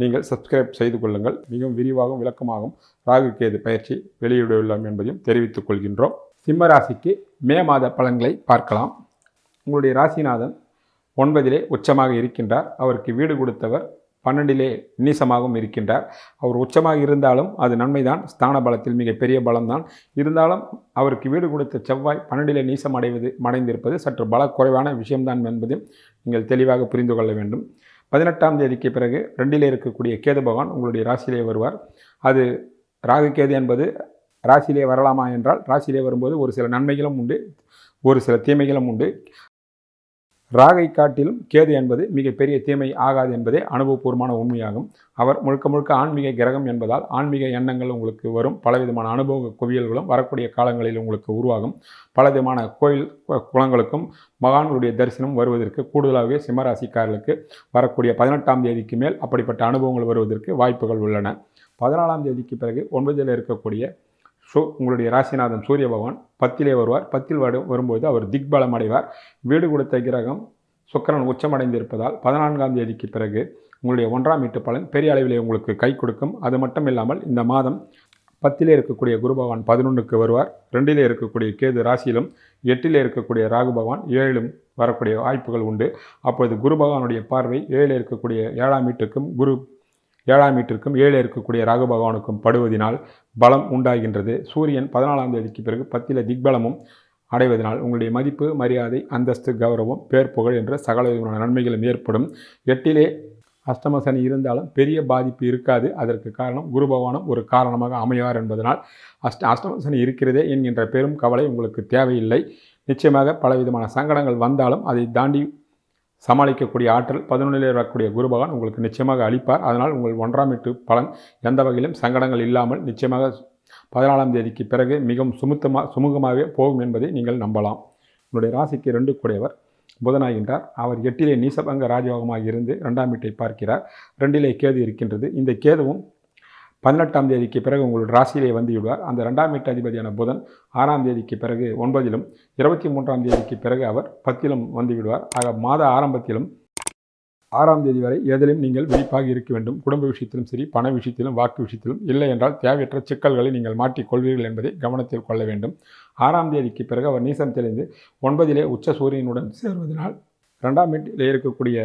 நீங்கள் சப்ஸ்கிரைப் செய்து கொள்ளுங்கள். மிகவும் விரிவாகவும் விளக்கமாகவும் ராகுகேது பயிற்சி வெளியிடவுள்ளோம் என்பதையும் தெரிவித்துக் கொள்கின்றோம். சிம்ம ராசிக்கு மே மாத பலன்களை பார்க்கலாம். உங்களுடைய ராசிநாதன் ஒன்பதிலே உச்சமாக இருக்கின்றார். அவருக்கு வீடு கொடுத்தவர் பன்னெண்டிலே நீசமாகவும் இருக்கின்றார். அவர் உச்சமாக இருந்தாலும் அது நன்மைதான். ஸ்தான பலத்தில் மிகப்பெரிய பலம்தான். இருந்தாலும் அவருக்கு வீடு கொடுத்த செவ்வாய் பன்னெண்டிலே நீசம் அடைவது மடைந்திருப்பது சற்று பல குறைவான விஷயம்தான் என்பதையும் நீங்கள் தெளிவாக புரிந்து கொள்ள வேண்டும். பதினெட்டாம் தேதிக்கு பிறகு ரெண்டிலே இருக்கக்கூடிய கேது பகவான் உங்களுடைய ராசியிலே வருவார். அது ராகு கேது என்பது ராசியிலே வரலாமா என்றால் ராசியிலே வரும்போது ஒரு சில நன்மைகளும் உண்டு ஒரு சில தீமைகளும் உண்டு. ராகை காட்டிலும் கேது என்பது மிகப்பெரிய தீமை ஆகாது என்பதே அனுபவபூர்வமான உண்மையாகும். அவர் முழுக்க முழுக்க ஆன்மீக கிரகம் என்பதால் ஆன்மீக எண்ணங்கள் உங்களுக்கு வரும். பலவிதமான அனுபவ குவியல்களும் வரக்கூடிய காலங்களில் உங்களுக்கு உருவாகும். பலவிதமான கோயில் குளங்களுக்கும் மகான்களுடைய தரிசனம் வருவதற்கு கூடுதலாகவே சிம்மராசிக்காரர்களுக்கு வரக்கூடிய பதினெட்டாம் தேதிக்கு மேல் அப்படிப்பட்ட அனுபவங்கள் வருவதற்கு வாய்ப்புகள் உள்ளன. பதினாலாம் தேதிக்கு பிறகு ஒன்பதில் இருக்கக்கூடிய ஸோ உங்களுடைய ராசிநாதன் சூரிய பகவான் பத்திலே வருவார். பத்தில் வரு வரும்போது அவர் திக்பலம் அடைவார். வீடு கொடுத்த கிரகம் சுக்கரன் உச்சமடைந்திருப்பதால் பதினான்காம் தேதிக்கு பிறகு உங்களுடைய ஒன்றாம் வீட்டு பலன் பெரிய அளவிலே உங்களுக்கு கை கொடுக்கும். அது மட்டும் இல்லாமல் இந்த மாதம் பத்திலே இருக்கக்கூடிய குரு பகவான் பதினொன்றுக்கு வருவார். ரெண்டிலே இருக்கக்கூடிய கேது ராசியிலும் எட்டிலே இருக்கக்கூடிய ராகு பகவான் ஏழிலும் வரக்கூடிய வாய்ப்புகள் உண்டு. அப்பொழுது குரு பகவானுடைய பார்வை ஏழில் இருக்கக்கூடிய ஏழாம் வீட்டுக்கும் குரு ஏழாம் வீட்டிற்கும் ஏழு இருக்கக்கூடிய ராகு பகவானுக்கும் படுவதினால் பலம் உண்டாகின்றது. சூரியன் பதினாலாம் தேதிக்கு பிறகு பத்தில திக்பலமும் அடைவதனால் உங்களுடைய மதிப்பு மரியாதை அந்தஸ்து கௌரவம் பேர் புகழ் என்ற சகல விதமான நன்மைகளும் ஏற்படும். எட்டிலே அஷ்டம சனி இருந்தாலும் பெரிய பாதிப்பு இருக்காது. அதற்கு காரணம் குரு பகவானும் ஒரு காரணமாக அமைவார் என்பதனால் அஷ்ட அஷ்டம சனி இருக்கிறதே என்கின்ற பெரும் கவலை உங்களுக்கு தேவையில்லை. நிச்சயமாக பலவிதமான சங்கடங்கள் வந்தாலும் அதை தாண்டி சமாளிக்கக்கூடிய ஆற்றல் பதினொன்றிலே வரக்கூடிய குரு பகவான் உங்களுக்கு நிச்சயமாக அளிப்பார். அதனால் உங்கள் ஒன்றாம் வீட்டு பலன் எந்த வகையிலும் சங்கடங்கள் இல்லாமல் நிச்சயமாக பதினாலாம் தேதிக்கு பிறகு மிகவும் சுமுத்தமாக சுமூகமாகவே போகும் என்பதை நீங்கள் நம்பலாம். உங்களுடைய ராசிக்கு ரெண்டு கூடையவர் புதனாகின்றார். அவர் எட்டிலே நீசபங்க ராஜயோகமாக இருந்து ரெண்டாம் வீட்டை பார்க்கிறார். ரெண்டிலே கேது இருக்கின்றது. இந்த கேதுவும் பதினெட்டாம் தேதிக்கு பிறகு உங்களோட ராசியிலே வந்து விடுவார் அந்த ரெண்டாம் வீட்டு அதிபதியான புதன் ஆறாம் தேதிக்கு பிறகு ஒன்பதிலும் இருபத்தி மூன்றாம் தேதிக்கு பிறகு அவர் பத்திலும் வந்து விடுவார் ஆக மாத ஆரம்பத்திலும் ஆறாம் தேதி வரை எதிலும் நீங்கள் விழிப்பாக இருக்க வேண்டும். குடும்ப விஷயத்திலும் சரி பண விஷயத்திலும் வாக்கு விஷயத்திலும் இல்லை என்றால் தேவையற்ற சிக்கல்களை நீங்கள் மாற்றிக்கொள்வீர்கள் என்பதை கவனத்தில் கொள்ள வேண்டும். ஆறாம் தேதிக்கு பிறகு அவர் நீசம் தெளிந்து ஒன்பதிலே உச்ச சூரியனுடன் சேர்வதனால் ரெண்டாம் வீட்டிலே இருக்கக்கூடிய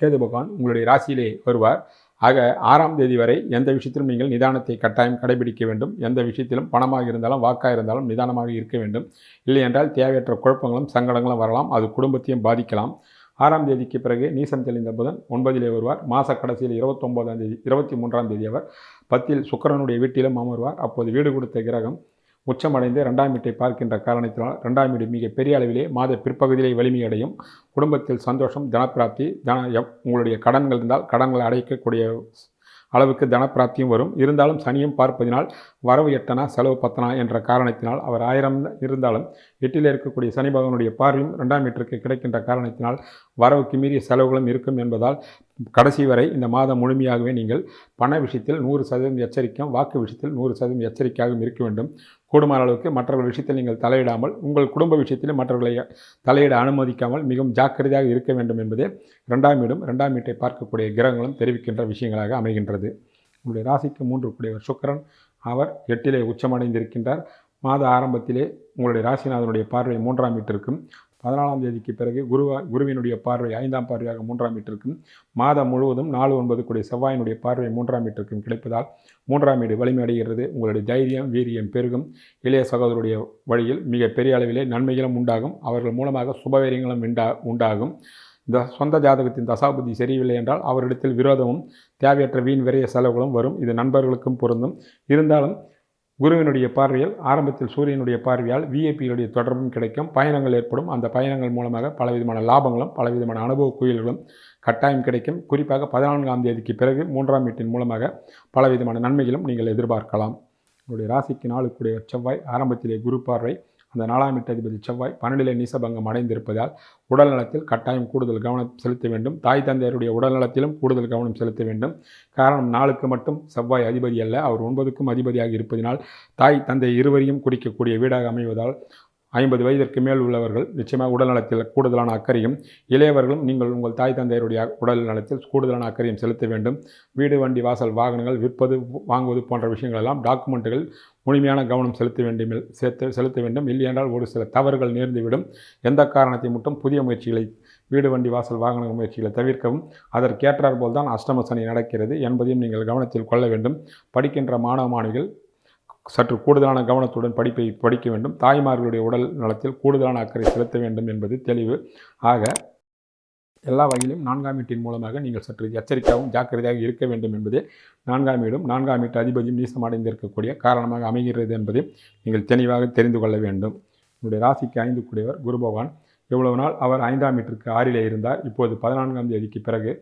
கேது பகவான் உங்களுடைய ராசியிலே வருவார். ஆக ஆறாம் தேதி வரை எந்த விஷயத்திலும் நீங்கள் நிதானத்தை கட்டாயம் கடைபிடிக்க வேண்டும். எந்த விஷயத்திலும் பணமாக இருந்தாலும் வாக்காக இருந்தாலும் நிதானமாக இருக்க வேண்டும். இல்லை என்றால் தேவையற்ற குழப்பங்களும் சங்கடங்களும் வரலாம். அது குடும்பத்தையும் பாதிக்கலாம். ஆறாம் தேதிக்கு பிறகு நீசம் தெளிந்த புதன் ஒன்பதிலே வருவார். மாத கடைசியில் இருபத்தொம்போதாம் தேதி இருபத்தி மூன்றாம் தேதி அவர் பத்தில் சுக்கரனுடைய வீட்டிலும் அமர்வார். அப்போது வீடு கொடுத்த கிரகம் உச்சமடைந்து ரெண்டாம் வீட்டை பார்க்கின்ற காரணத்தினால் ரெண்டாம் வீடு மிக பெரிய அளவிலே மாத பிற்பகுதியிலே வலிமையடையும். குடும்பத்தில் சந்தோஷம் தனப்பிராப்தி தன உங்களுடைய கடன்கள் இருந்தால் கடன்களை அடைக்கக்கூடிய அளவுக்கு தனப்பிராப்தியும் வரும். இருந்தாலும் சனியும் பார்ப்பதினால் வரவு எட்டனா செலவு பத்தனா என்ற காரணத்தினால் அவர் ஆயிரம் இருந்தாலும் எட்டில் இருக்கக்கூடிய சனி பகவனுடைய பார்வையும் ரெண்டாம் வீட்டிற்கு கிடைக்கின்ற காரணத்தினால் வரவுக்கு மீறிய செலவுகளும் இருக்கும் என்பதால் கடைசி வரை இந்த மாதம் முழுமையாகவே நீங்கள் பண விஷயத்தில் நூறு சதவீதம் எச்சரிக்கையும் வாக்கு விஷயத்தில் நூறு சதவீதம் எச்சரிக்கையாகவும் இருக்க வேண்டும். கூடுமான அளவுக்கு மற்றவர்கள் விஷயத்தில் நீங்கள் தலையிடாமல் உங்கள் குடும்ப விஷயத்திலும் மற்றவர்களை தலையிட அனுமதிக்காமல் மிகவும் ஜாக்கிரதையாக இருக்க வேண்டும் என்பதே ரெண்டாம் வீடும் ரெண்டாம் வீட்டை பார்க்கக்கூடிய கிரகங்களும் தெரிவிக்கின்ற விஷயங்களாக அமைகின்றது. உங்களுடைய ராசிக்கு மூன்று கூடியவர் சுக்கரன். அவர் எட்டிலே உச்சமடைந்திருக்கின்றார். மாத ஆரம்பத்திலே உங்களுடைய ராசிநாதனுடைய பார்வை மூன்றாம் வீட்டிற்கும் பதினாலாம் தேதிக்கு பிறகு குருவா குருவினுடைய பார்வை ஐந்தாம் பார்வையாக மூன்றாம் வீட்டிற்கும் மாதம் முழுவதும் நாலு ஒன்பது கூடிய செவ்வாயினுடைய பார்வை மூன்றாம் வீட்டிற்கும் கிடைப்பதால் மூன்றாம் வீடு வலிமையடைகிறது. உங்களுடைய தைரியம் வீரியம் பெருகும். இளைய சகோதரருடைய வழியில் மிக பெரிய அளவிலே நன்மைகளும் உண்டாகும். அவர்கள் மூலமாக சுபவீரியங்களும் உண்டா உண்டாகும். இந்த சொந்த ஜாதகத்தின் தசாபுத்தி சரியில்லை என்றால் அவரிடத்தில் விரோதமும் தேவையற்ற வீண் விரைய செலவுகளும் வரும். இது நண்பர்களுக்கும் பொருந்தும். இருந்தாலும் குருவினுடைய பார்வையில் ஆரம்பத்தில் சூரியனுடைய பார்வையால் விஐபிகளுடைய தொடர்பும் கிடைக்கும். பயணங்கள் ஏற்படும். அந்த பயணங்கள் மூலமாக பலவிதமான லாபங்களும் பலவிதமான அனுபவ குயில்களும் கட்டாயம் கிடைக்கும். குறிப்பாக பதினான்காம் தேதிக்கு பிறகு மூன்றாம் வீட்டின் மூலமாக பலவிதமான நன்மைகளும் நீங்கள் எதிர்பார்க்கலாம். உங்களுடைய ராசிக்கு நாளுக்குடைய செவ்வாய் ஆரம்பத்திலே குரு பார்வை அந்த நாலாம் வீட்டு அதிபதி செவ்வாய் பன்னெண்டிலே நீசபங்கம் அடைந்திருப்பதால் உடல் நலத்தில் கட்டாயம் கூடுதல் கவனம் செலுத்த வேண்டும். தாய் தந்தையருடைய உடல் நலத்திலும் கூடுதல் கவனம் செலுத்த வேண்டும். காரணம் நாளுக்கு மட்டும் செவ்வாய் அதிபதி அல்ல அவர் ஒன்பதுக்கும் அதிபதியாக இருப்பதினால் தாய் தந்தை இருவரையும் குறிக்கக்கூடிய வீடாக அமைவதால் ஐம்பது வயதிற்கு மேல் உள்ளவர்கள் நிச்சயமாக உடல் நலத்தில் கூடுதலான அக்கறையும் இளையவர்களும் நீங்கள் உங்கள் தாய் தந்தையருடைய உடல் நலத்தில் கூடுதலான அக்கறையும் செலுத்த வேண்டும். வீடு வண்டி வாசல் வாகனங்கள் விற்பது வாங்குவது போன்ற விஷயங்கள் எல்லாம் டாக்குமெண்ட்டுகள் முழுமையான கவனம் செலுத்த வேண்டும் சேர்த்து செலுத்த வேண்டும். இல்லையென்றால் ஒரு சில தவறுகள் நேர்ந்துவிடும். எந்த காரணத்தை மட்டும் புதிய முயற்சிகளை வீடு வண்டி வாசல் வாகன முயற்சிகளை தவிர்க்கவும் அதற்கேற்றார் போல் தான் அஷ்டம சனி நடக்கிறது என்பதையும் நீங்கள் கவனத்தில் கொள்ள வேண்டும். படிக்கின்ற மாணவ மாணவிகள் சற்று கூடுதலான கவனத்துடன் படிப்பை படிக்க வேண்டும். தாய்மார்களுடைய உடல் நலத்தில் கூடுதலான அக்கறை செலுத்த வேண்டும் என்பது தெளிவு. ஆக எல்லா வகையிலும் நான்காம் வீட்டின் மூலமாக நீங்கள் சற்று எச்சரிக்கையாகவும் ஜாக்கிரதையாக இருக்க வேண்டும் என்பது நான்காம் வீடும் நான்காம் வீட்டு அதிபதியும் நீசமடைந்திருக்கக்கூடிய காரணமாக அமைகிறது என்பதை நீங்கள் தெளிவாக தெரிந்து கொள்ள வேண்டும். உங்களுடைய ராசிக்கு ஐந்து கூடியவர் குரு பகவான். இவ்வளவு நாள் அவர் ஐந்தாம் வீட்டிற்கு ஆறிலே இருந்தார். இப்போது பதினான்காம் தேதிக்கு பிறகு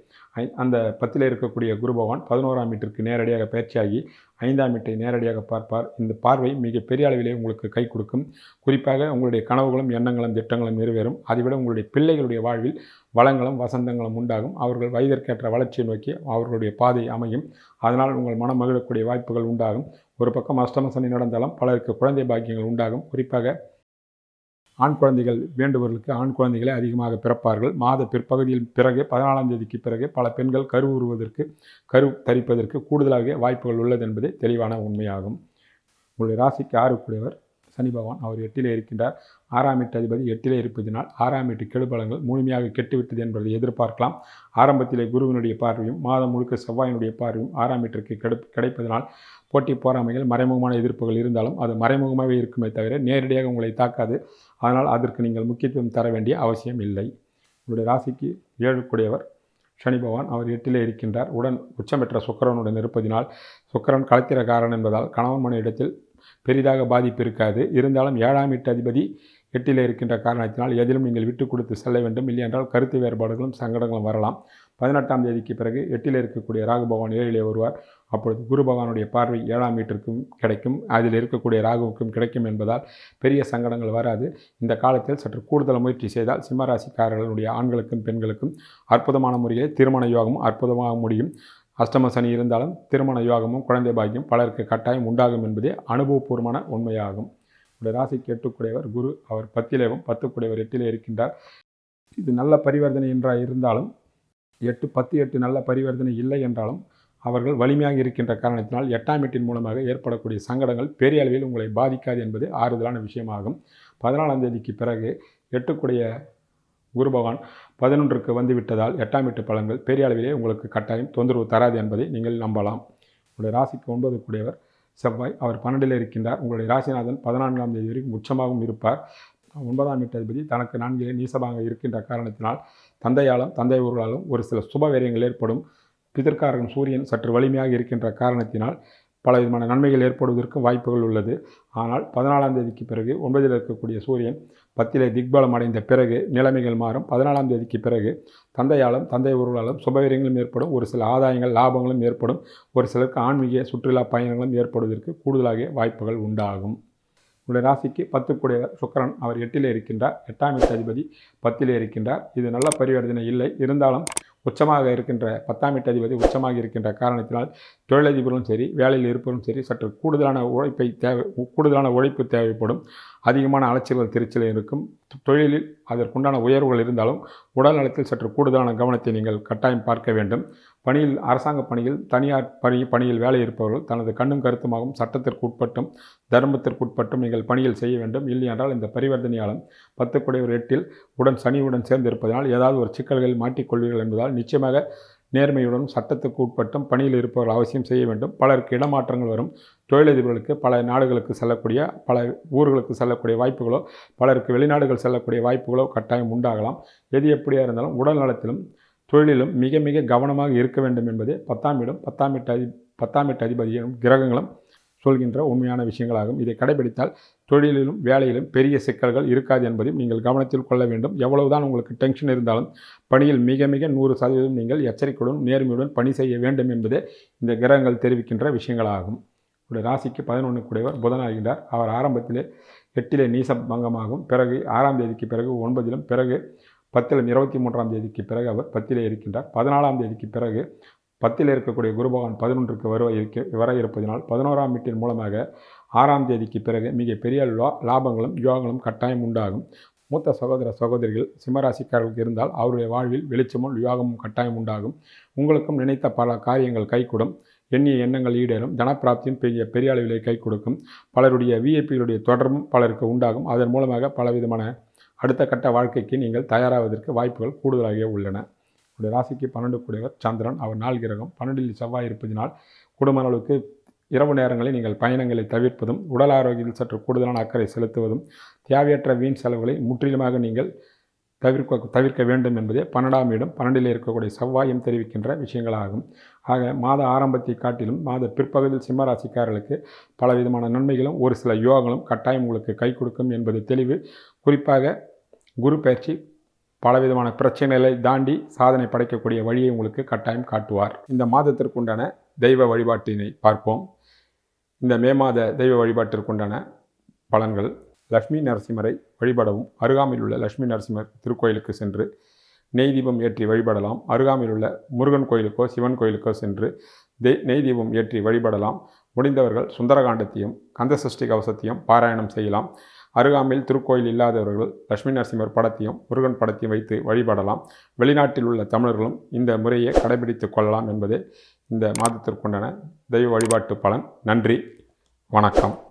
ஐ அந்த பத்தில் இருக்கக்கூடிய குரு பகவான் பதினோராம் வீட்டிற்கு நேரடியாக பயிற்சியாகி ஐந்தாம் வீட்டை நேரடியாக பார்ப்பார். இந்த பார்வை மிக பெரிய அளவிலே உங்களுக்கு கை கொடுக்கும். குறிப்பாக உங்களுடைய கனவுகளும் எண்ணங்களும் திட்டங்களும் நிறைவேறும். அதைவிட உங்களுடைய பிள்ளைகளுடைய வாழ்வில் வளங்களும் வசந்தங்களும் உண்டாகும். அவர்கள் வயதிற்கேற்ற வளர்ச்சியை நோக்கி அவர்களுடைய பாதை அமையும். அதனால் உங்கள் மனம் மகிழக்கூடிய வாய்ப்புகள் உண்டாகும். ஒரு பக்கம் அஷ்டமசனி நடந்தாலும் பலருக்கு குழந்தை பாக்கியங்கள் உண்டாகும். குறிப்பாக ஆண் குழந்தைகள் வேண்டுபவர்களுக்கு ஆண் குழந்தைகளே அதிகமாக பிறப்பார்கள். மாத பிற்பகுதியில் பிறகு பதினாலாம் தேதிக்கு பிறகு பல பெண்கள் கரு உருவதற்கு கரு தரிப்பதற்கு கூடுதலாக வாய்ப்புகள் உள்ளது என்பது தெளிவான உண்மையாகும். உங்களுடைய ராசிக்கு ஆறுக்குடையவர் சனி பகவான். அவர் எட்டிலே இருக்கின்றார். ஆறாம் எட்டு அதிபதி எட்டிலே இருப்பதினால் ஆறாம் எட்டு கெடுபலங்கள் முழுமையாக கெட்டுவிட்டது என்பதை எதிர்பார்க்கலாம். ஆரம்பத்திலே குருவினுடைய பார்வையும் மாதம் முழுக்க செவ்வாயினுடைய பார்வையும் ஆறாம் எட்டிற்கு கெடு கிடைப்பதனால் போட்டி போராமைகள் மறைமுகமான எதிர்ப்புகள் இருந்தாலும் அது மறைமுகமாகவே இருக்குமே தவிர நேரடியாக உங்களை தாக்காது. அதனால் அதற்கு நீங்கள் முக்கியத்துவம் தர வேண்டிய அவசியம் இல்லை. உங்களுடைய ராசிக்கு ஏழுக்குடையவர் சனி பகவான் அவர் எட்டிலே இருக்கின்றார். உடன் உச்சம் பெற்ற சுக்கரனுடன் இருப்பதினால் சுக்கரன் களத்திரக்காரன் என்பதால் கணவன் மன இடத்தில் பெரிதாக பாதிப்பு இருக்காது. இருந்தாலும் ஏழாம் எட்டு அதிபதி எட்டிலே இருக்கின்ற காரணத்தினால் எதிலும் நீங்கள் விட்டு கொடுத்து செல்ல வேண்டும். இல்லையென்றால் கருத்து வேறுபாடுகளும் சங்கடங்களும் வரலாம். பதினெட்டாம் தேதிக்கு பிறகு எட்டில் இருக்கக்கூடிய ராகு பகவான் ஏழிலே வருவார். அப்பொழுது குரு பகவானுடைய பார்வை ஏழாம் வீட்டிற்கும் கிடைக்கும். அதில் இருக்கக்கூடிய ராகுவுக்கும் கிடைக்கும் என்பதால் பெரிய சங்கடங்கள் வராது. இந்த காலத்தில் சற்று கூடுதல் முயற்சி செய்தால் சிம்மராசிக்காரர்களுடைய ஆண்களுக்கும் பெண்களுக்கும் அற்புதமான முறையில் திருமண யோகமும் அற்புதமாக முடியும். அஷ்டம சனி இருந்தாலும் திருமண யோகமும் குழந்தை பாக்கியம் பலருக்கு கட்டாயம் உண்டாகும் என்பதே அனுபவபூர்வமான உண்மையாகும். உடைய ராசிக்கு எட்டுக்குடையவர் குரு. அவர் பத்திலேவும் பத்துக்குடையவர் எட்டிலே இருக்கின்றார். இது நல்ல பரிவர்த்தனை என்றால் இருந்தாலும் எட்டு பத்து எட்டு நல்ல பரிவர்த்தனை இல்லை என்றாலும் அவர்கள் வலிமையாக இருக்கின்ற காரணத்தினால் எட்டாம் எட்டின் மூலமாக ஏற்படக்கூடிய சங்கடங்கள் பெரிய அளவில் உங்களை பாதிக்காது என்பது ஆறுதலான விஷயமாகும். பதினாலாம் தேதிக்கு பிறகு எட்டுக்குடைய குரு பகவான் பதினொன்றுக்கு வந்து விட்டதால் எட்டாம் எட்டு பலன்கள் பெரிய அளவிலே உங்களுக்கு கட்டாயம் தொந்தரவு தராது என்பதை நீங்கள் நம்பலாம். உங்களுடைய ராசிக்கு ஒன்பது கூடியவர் செவ்வாய் அவர் பன்னெண்டில் இருக்கின்றார். உங்களுடைய ராசிநாதன் பதினான்காம் தேதி வரைக்கும் உச்சமாகவும் இருப்பார். ஒன்பதாம் வீட்டு தனக்கு நான்கிலே நீசமாக இருக்கின்ற காரணத்தினால் தந்தையாலும் தந்தை ஊர்களாலும் ஒரு சில சுபவேரியங்கள் ஏற்படும். பிதற்காரன் சூரியன் சற்று வலிமையாக இருக்கின்ற காரணத்தினால் பல விதமான நன்மைகள் ஏற்படுவதற்கு வாய்ப்புகள் உள்ளது. ஆனால் பதினாலாம் தேதிக்கு பிறகு ஒன்பதில் இருக்கக்கூடிய சூரியன் பத்திலே திக்பலம் அடைந்த பிறகு நிலைமைகள் மாறும். பதினாலாம் தேதிக்கு பிறகு தந்தையாலும் தந்தை ஊர்களாலும் சுபவீரியங்களும் ஏற்படும். ஒரு சில ஆதாயங்கள் லாபங்களும் ஏற்படும். ஒரு சிலருக்கு ஆன்மீக சுற்றுலா பயணங்களும் ஏற்படுவதற்கு கூடுதலாக வாய்ப்புகள் உண்டாகும். உங்களுடைய ராசிக்கு பத்துக்குடைய சுக்கரன் அவர் எட்டிலே இருக்கின்றார். எட்டாம் வீட்டு அதிபதி பத்திலே இருக்கின்றார். இது நல்ல பரிவர்த்தனை இல்லை. இருந்தாலும் உச்சமாக இருக்கின்ற பத்தாம் வீட்டு அதிபதி உச்சமாக இருக்கின்ற காரணத்தினால் தொழிலதிபரும் சரி வேலையில் இருப்பவரும் சரி சற்று கூடுதலான உழைப்பை தேவை கூடுதலான உழைப்பு தேவைப்படும். அதிகமான அலைச்சல்கள் திருச்சல் இருக்கும். தொழிலில் அதற்குண்டான உயர்வுகள் இருந்தாலும் உடல் நலத்தில் சற்று கூடுதலான கவனத்தை நீங்கள் கட்டாயம் பார்க்க வேண்டும். பணியில் அரசாங்க பணியில் தனியார் பணி பணியில் வேலை இருப்பவர்கள் தனது கண்ணும் கருத்துமாகவும் சட்டத்திற்கு உட்பட்டும் தர்மத்திற்கு உட்பட்டும் நீங்கள் பணியில் செய்ய வேண்டும். இல்லை என்றால் இந்த பரிவர்த்தனையாளம் பத்து ஒரு எட்டில் உடன் சனியுடன் சேர்ந்து இருப்பதனால் ஏதாவது ஒரு சிக்கல்களில் மாட்டிக்கொள்வீர்கள் என்பதால் நிச்சயமாக நேர்மையுடன் சட்டத்துக்கு உட்பட்டும் பணியில் இருப்பவர்கள் அவசியம் செய்ய வேண்டும். பலருக்கு இடமாற்றங்கள் வரும். தொழிலதிபர்களுக்கு பல நாடுகளுக்கு செல்லக்கூடிய பல ஊர்களுக்கு செல்லக்கூடிய வாய்ப்புகளோ பலருக்கு வெளிநாடுகள் செல்லக்கூடிய வாய்ப்புகளோ கட்டாயம் உண்டாகலாம். எது எப்படியாக இருந்தாலும் உடல் நலத்திலும் தொழிலிலும் மிக மிக கவனமாக இருக்க வேண்டும் என்பதே பத்தாம் இடம் பத்தாம் எட்டு அதி பத்தாம் எட்டு அதிபதியும் கிரகங்களும் சொல்கின்ற உண்மையான விஷயங்களாகும். இதை கடைபிடித்தால் தொழிலிலும் வேலையிலும் பெரிய சிக்கல்கள் இருக்காது என்பதையும் நீங்கள் கவனத்தில் கொள்ள வேண்டும். எவ்வளவுதான் உங்களுக்கு டென்ஷன் இருந்தாலும் பணியில் மிக மிக நூறு சதவீதம் நீங்கள் எச்சரிக்கையுடன் நேர்மையுடன் பணி செய்ய வேண்டும் என்பதே இந்த கிரகங்கள் தெரிவிக்கின்ற விஷயங்களாகும். உடைய ராசிக்கு பதினொன்று குடைவர் புதன் ஆகின்றார் அவர் ஆரம்பத்திலே எட்டிலே நீசம் பங்கமாகும் பிறகு ஆறாம் தேதிக்கு பிறகு ஒன்பதிலும் பிறகு பத்திலும் இருபத்தி மூன்றாம் தேதிக்கு பிறகு அவர் பத்திலே இருக்கின்றார். பதினாலாம் தேதிக்கு பிறகு பத்தில் இருக்கக்கூடிய குருபகவான் பதினொன்றுக்கு வருவ இருக்க வர இருப்பதனால் பதினோராம் வீட்டின் மூலமாக ஆறாம் தேதிக்கு பிறகு மிக பெரிய லாபங்களும் யோகங்களும் கட்டாயம் உண்டாகும். மூத்த சகோதர சகோதரிகள் சிம்மராசிக்காரர்களுக்கு இருந்தால் அவருடைய வாழ்வில் வெளிச்சமும் யோகமும் கட்டாயம் உண்டாகும். உங்களுக்கும் நினைத்த பல காரியங்கள் கைகூடும். எண்ணிய எண்ணங்கள் ஈடேறும். தனப்பிராப்தியும் பெரிய பெரிய அளவிலே கை கொடுக்கும் பலருடைய விஐபிகளுடைய தொடர்பும் பலருக்கு உண்டாகும். அதன் மூலமாக பலவிதமான அடுத்த கட்ட வாழ்க்கைக்கு நீங்கள் தயாராவதற்கு வாய்ப்புகள் கூடுதலாக உள்ளன. உடைய ராசிக்கு பன்னெண்டு கூடியவர் சந்திரன் அவர் நாள் கிரகம். பன்னெண்டில் செவ்வாய் இருப்பதினால் குடும்ப அளவுக்கு இரவு நேரங்களில் நீங்கள் பயணங்களை தவிர்ப்பதும் உடல் ஆரோக்கியத்தில் சற்று கூடுதலான அக்கறை செலுத்துவதும் தேவையற்ற வீண் செலவுகளை முற்றிலுமாக நீங்கள் தவிர்க்க தவிர்க்க வேண்டும் என்பதே பன்னெண்டாம் இடம். பன்னெண்டில் இருக்கக்கூடிய செவ்வாயம் தெரிவிக்கின்ற விஷயங்களாகும். ஆக மாத ஆரம்பத்தை காட்டிலும் மாத பிற்பகுதியில் சிம்மராசிக்காரர்களுக்கு பலவிதமான நன்மைகளும் ஒரு சில யோகங்களும் கட்டாயம் உங்களுக்கு கை கொடுக்கும் என்பது தெளிவு. குறிப்பாக குரு பயிற்சி பலவிதமான பிரச்சனைகளை தாண்டி சாதனை படைக்கக்கூடிய வழியை உங்களுக்கு கட்டாயம் காட்டுவார். இந்த மாதத்திற்குண்டான தெய்வ வழிபாட்டினை பார்ப்போம். இந்த மே மாத தெய்வ வழிபாட்டிற்குண்டான பலன்கள். லக்ஷ்மி நரசிம்மரை வழிபடவும். அருகாமையில் உள்ள லக்ஷ்மி நரசிம்மர் திருக்கோயிலுக்கு சென்று நெய் தீபம் ஏற்றி வழிபடலாம். அருகாமையில் உள்ள முருகன் கோயிலுக்கோ சிவன் கோயிலுக்கோ சென்று தே நெய் தீபம் ஏற்றி வழிபடலாம். முடிந்தவர்கள் சுந்தரகாண்டத்தையும் கந்தசஷ்டி கவசத்தையும் பாராயணம் செய்யலாம். அருகாமையில் திருக்கோயில் இல்லாதவர்கள் லட்சுமி நரசிம்மர் படத்தையும் முருகன் படத்தையும் வைத்து வழிபடலாம். வெளிநாட்டில் உள்ள தமிழர்களும் இந்த முறையை கடைபிடித்து கொள்ளலாம் என்பதே இந்த மாதத்திற்குண்டான தெய்வ வழிபாட்டு பலன். நன்றி. வணக்கம்.